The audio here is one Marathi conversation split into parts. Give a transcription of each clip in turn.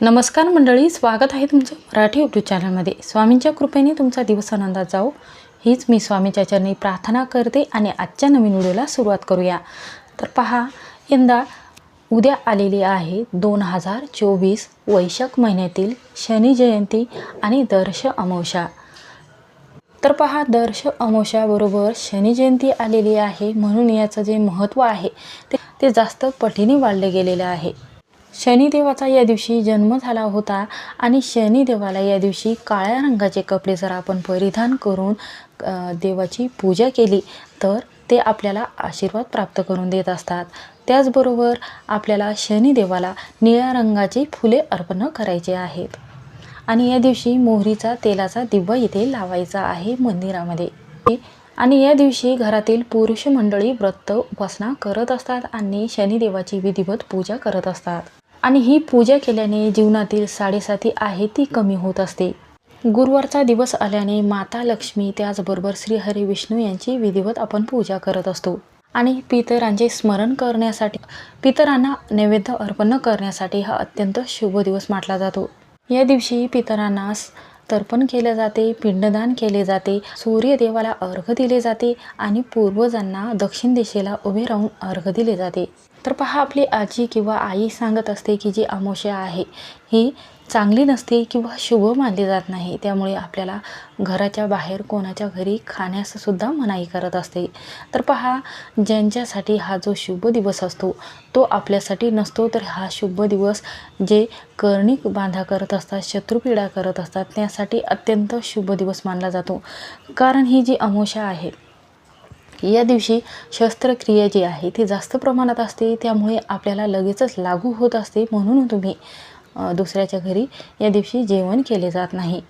नमस्कार मंडळी स्वागत आहे तुमचं मराठी यूट्यूब चॅनलमध्ये स्वामींच्या कृपेने तुमचा दिवस आनंदात जाओ हीच मी स्वामीच्या चरणी प्रार्थना करते आणि आजच्या नवीन व्हिडिओला सुरुवात करूया. तर पहा यंदा उद्या आलेली आहे दोन हजार चोवीस वैशाख महिन्यातील शनी जयंती आणि दर्श अमोषा तर पहा दर्श अमावस्याबरोबर शनी जयंती आलेली आहे म्हणून याचं जे महत्त्व आहे ते ते जास्त पटीने वाढले गेलेलं आहे. शनिदेवाचा या दिवशी जन्म झाला होता आणि शनिदेवाला या दिवशी काळ्या रंगाचे कपडे जर आपण परिधान करून देवाची पूजा केली तर ते आपल्याला आशीर्वाद प्राप्त करून देत असतात. त्याचबरोबर आपल्याला शनिदेवाला निळ्या रंगाची फुले अर्पण करायचे आहेत. आणि या दिवशी मोहरीचा तेलाचा दिवा इथे लावायचा आहे मंदिरामध्ये. आणि या दिवशी घरातील पुरुष मंडळी व्रत उपासना करत असतात आणि शनिदेवाची विधिवत पूजा करत असतात. आणि ही पूजा केल्याने जीवनातील साडेसाती आहे ती कमी होत असते. गुरुवारचा दिवस आल्याने माता लक्ष्मी त्याचबरोबर श्रीहरी विष्णू यांची विधिवत आपण पूजा करत असतो. आणि पितरांचे स्मरण करण्यासाठी पितरांना नैवेद्य अर्पण करण्यासाठी हा अत्यंत शुभ दिवस मानला जातो. या दिवशी पितरांना तर्पण केले जाते पिंडदान केले जाते सूर्यदेवाला अर्घ दिले जाते आणि पूर्वजांना दक्षिण दिशेला उभे राहून अर्घ दिले जाते. तर पहा आपली आजी किंवा आई सांगत असते की जी अमावस्या आहे ही चांगली नसते किंवा शुभ मानली जात नाही. त्यामुळे आपल्याला घराच्या बाहेर कोणाच्या घरी खाण्याससुद्धा मनाई करत असते. तर पहा ज्यांच्यासाठी हा जो शुभ दिवस असतो तो आपल्यासाठी नसतो तर हा शुभ दिवस जे कर्णिक बांधा करत असतात शत्रुपीडा करत असतात त्यासाठी अत्यंत शुभ दिवस मानला जातो. कारण ही जी अमावस्या आहे या दिवशी शस्त्रक्रिया जी आहे ती जास्त प्रमाणात असते त्यामुळे आपल्याला लगेचच लागू होत असते म्हणून तुम्ही दुसऱ्याच्या घरी या दिवशी जेवण केले जात नाही.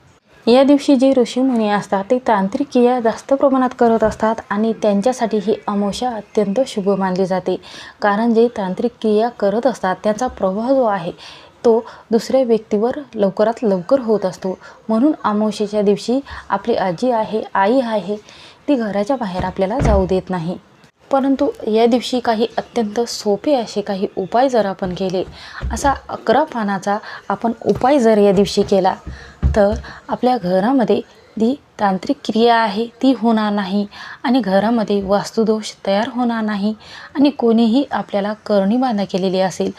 या दिवशी जे ऋषीमुनी असतात ते तांत्रिक क्रिया जास्त प्रमाणात करत असतात आणि त्यांच्यासाठी ही अमावस्या अत्यंत शुभ मानली जाते. कारण जे तांत्रिक क्रिया करत असतात त्याचा प्रभाव जो आहे तो दुसऱ्या व्यक्तीवर लवकरात लवकर होत असतो. म्हणून अमावस्येच्या दिवशी आपली आजी आहे आई आहे ती घराच्या बाहेर आपल्याला जाऊ देत नाही. परंतु या दिवशी काही अत्यंत सोपे असे काही उपाय जर आपण केले असा अकरा पानाचा आपण उपाय जर या दिवशी केला तर आपल्या घरामध्ये जी तांत्रिक क्रिया आहे ती होणार नाही आणि घरामध्ये वास्तुदोष तयार होणार नाही आणि कोणीही आपल्याला करणी बांधा केलेली असेल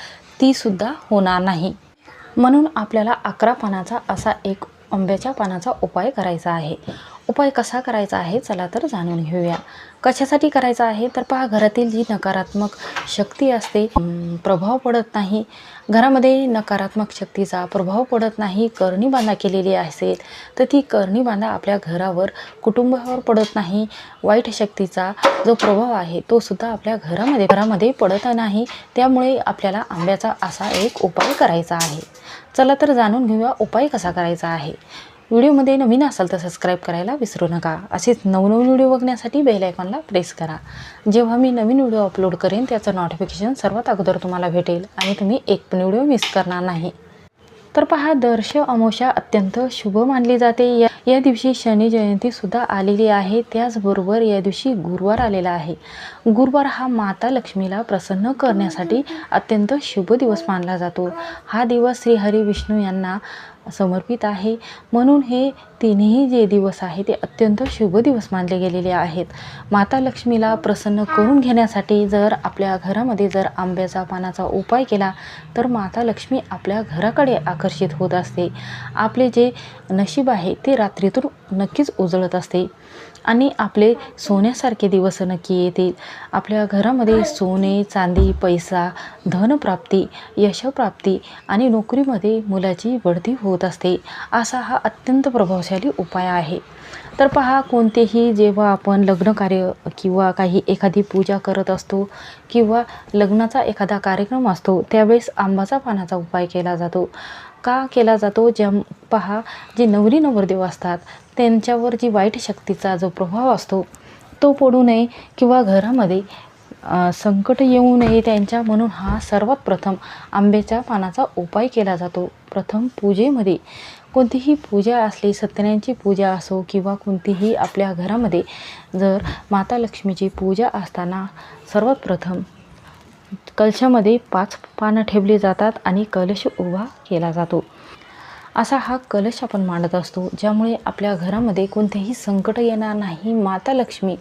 तीसुद्धा होणार नाही. म्हणून आपल्याला अकरा पानाचा असा एक आंब्याच्या पानाचा उपाय करायचा आहे. उपाय कसा करायचा आहे चला तर जाणून घेऊया. कशासाठी करायचा आहे? तर पहा घरातील जी नकारात्मक शक्ती असते प्रभाव पडत नाही. घरामध्ये नकारात्मक शक्तीचा प्रभाव पडत नाही करणी बांधा केलेली असेल तर ती करणी बांधा आपल्या घरावर कुटुंबावर पडत नाही. वाईट शक्तीचा जो प्रभाव आहे तो सुद्धा आपल्या घरामध्ये घरामध्ये पडत नाही. त्यामुळे आपल्याला आंब्याचा असा एक उपाय करायचा आहे. चला तर जाणून घेऊया उपाय कसा करायचा आहे? व्हिडिओमध्ये नवीन असाल तर सबस्क्राईब करायला विसरू नका. असेच नवनवीन व्हिडिओ बघण्यासाठी बेल आयकॉनला प्रेस करा. जेव्हा मी नवीन व्हिडिओ अपलोड करेन त्याचं नोटिफिकेशन सर्वात अगोदर तुम्हाला भेटेल आणि तुम्ही एक पण व्हिडिओ मिस करणार नाही. तर पहा दर्श अमोशा अत्यंत शुभ मानली जाते. या या दिवशी शनी जयंती सुद्धा आलेली आहे. त्याचबरोबर या दिवशी गुरुवार आलेला आहे. गुरुवार हा माता लक्ष्मीला प्रसन्न करण्यासाठी अत्यंत शुभ दिवस मानला जातो. हा दिवस श्री हरी विष्णू यांना समर्पित आहे. म्हणून हे तिन्ही जे दिवस आहे ते अत्यंत शुभ दिवस मानले गेलेले आहेत. माता लक्ष्मीला प्रसन्न करून घेण्यासाठी जर आपल्या घरामध्ये जर आंब्याचा पानाचा उपाय केला तर माता लक्ष्मी आपल्या घराकडे आकर्षित होत असते. आपले जे नशीब आहे ते रात्रीतून नक्कीच उजळत असते. आणि आपले सोन्यासारखे दिवस नक्की येतील. आपल्या घरामध्ये सोने चांदी पैसा धनप्राप्ती यशप्राप्ती आणि नोकरीमध्ये मुलाची बढती होत असते असा हा अत्यंत प्रभावशाली उपाय आहे. तर पहा कोणतेही जेव्हा आपण लग्न कार्य किंवा काही एखादी पूजा करत असतो किंवा लग्नाचा एखादा कार्यक्रम असतो त्यावेळेस आंबाचा पानाचा उपाय केला जातो. का केला जातो? ज्या पहा जे नवरी नवरदेव असतात त्यांच्यावर जी वाईट शक्तीचा जो प्रभाव असतो तो पडू नये किंवा घरामध्ये संकट येऊ नये त्यांच्या म्हणून हा सर्वात प्रथम आंब्याच्या पानाचा उपाय केला जातो. प्रथम पूजेमध्ये कोणतीही पूजा असली सत्यनारायणची पूजा असो किंवा कोणतीही आपल्या घरामध्ये जर माता लक्ष्मीची पूजा असताना सर्वात प्रथम कलशामध्ये पाच पानं ठेवली जातात आणि कलश उभा केला जातो. असा हा कलश आपण मांडत असतो ज्यामुळे आपल्या घरामध्ये कोणतेही संकट येणार नाही. माता लक्ष्मी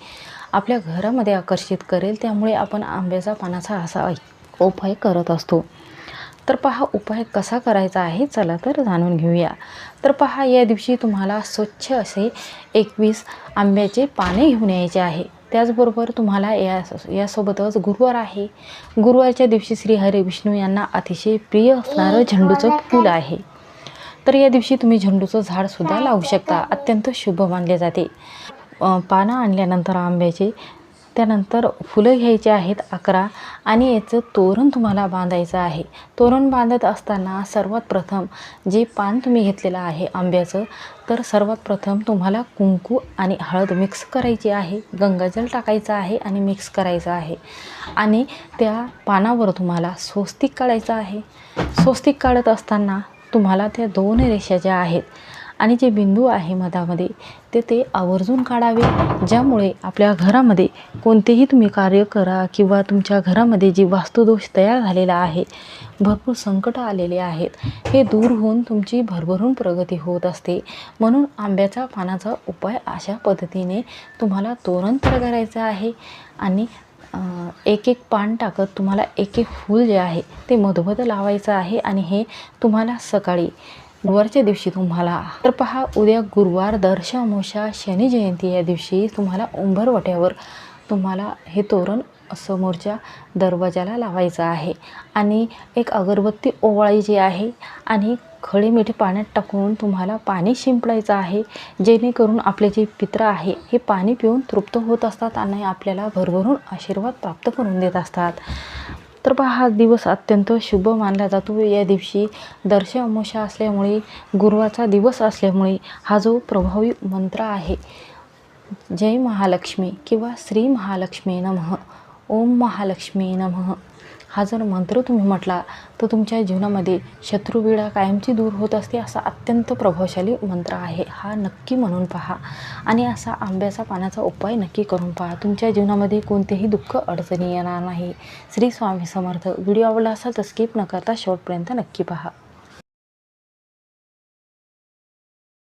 आपल्या घरामध्ये आकर्षित करेल त्यामुळे आपण आंब्याचा पानाचा असा उपाय करत असतो. तर पहा उपाय कसा करायचा आहे? चला तर जाणून घेऊया. तर पहा या दिवशी तुम्हाला स्वच्छ असे एकवीस आंब्याचे पाने घेऊन यायचे आहे. त्याचबरोबर तुम्हाला या यासोबतच गुरुवार आहे. गुरुवारच्या दिवशी श्री हरी विष्णू यांना अतिशय प्रिय असणारं झेंडूचं फूल आहे. तर या दिवशी तुम्ही झेंडूचं झाडसुद्धा लावू शकता. अत्यंत शुभ मानले जाते. पानं आणल्यानंतर आंब्याचे त्यानंतर फुलं घ्यायची आहेत अकरा आणि याचं तोरण तुम्हाला बांधायचं आहे. तोरण बांधत असताना सर्वात प्रथम जे पान तुम्ही घेतलेलं आहे आंब्याचं तर सर्वात प्रथम तुम्हाला कुंकू आणि हळद मिक्स करायची आहे गंगाजल टाकायचं आहे आणि मिक्स करायचं आहे. आणि त्या पानावर तुम्हाला स्वस्तिक काढायचं आहे. स्वस्तिक काढत असताना तुम्हाला त्या दोन रेषा ज्या आहेत आणि जे बिंदू आहे मधामध्ये ते ते आवर्जून काढावे ज्यामुळे आपल्या घरामध्ये कोणतेही तुम्ही कार्य करा किंवा तुमच्या घरामध्ये जी वास्तुदोष तयार झालेला आहे भरपूर संकट आलेले आहेत. हे दूर होऊन तुमची भरभरून प्रगती होत असते. म्हणून आंब्याचा पानाचा उपाय अशा पद्धतीने तुम्हाला तोरण तर करायचं आहे आणि एक एक पान टाकत तुम्हाला एक एक फूल जे आहे ते मधोमध लावायचं आहे आणि हे तुम्हाला सकाळी गुरुवारच्या दिवशी तुम्हाला तर पहा उद्या गुरुवार दर्शामोशा शनी जयंती या दिवशी तुम्हाला उंबरवट्यावर तुम्हाला हे तोरण समोरच्या दरवाजाला लावायचं आहे. आणि एक अगरबत्ती ओवाळायची आहे आणि खडे मिठी पाण्यात टाकून तुम्हाला पाणी शिंपडायचं आहे जेणेकरून आपले जे पित्र आहे हे पाणी पिऊन तृप्त होत असतात आणि आपल्याला भरभरून आशीर्वाद प्राप्त करून देत असतात. तर पहा हा दिवस अत्यंत शुभ मानला जातो. या दिवशी दर्श अमोशा असल्यामुळे गुरुवारचा दिवस असल्यामुळे हा जो प्रभावी मंत्र आहे जय महालक्ष्मी किंवा श्री महालक्ष्मी नमः ओम महालक्ष्मी नमः हा जर मंत्र तुम्ही म्हटला तर तुमच्या जीवनामध्ये शत्रुविडा कायमची दूर होत असते असा अत्यंत प्रभावशाली मंत्र आहे. हा नक्की म्हणून पहा. आणि असा आंब्याचा पाण्याचा उपाय नक्की करून पहा. तुमच्या जीवनामध्ये कोणतेही दुःख अडचणी येणार नाही. श्री स्वामी समर्थ. व्हिडिओ आवडला असेल तर स्किप न करता शेवटपर्यंत नक्की पहा.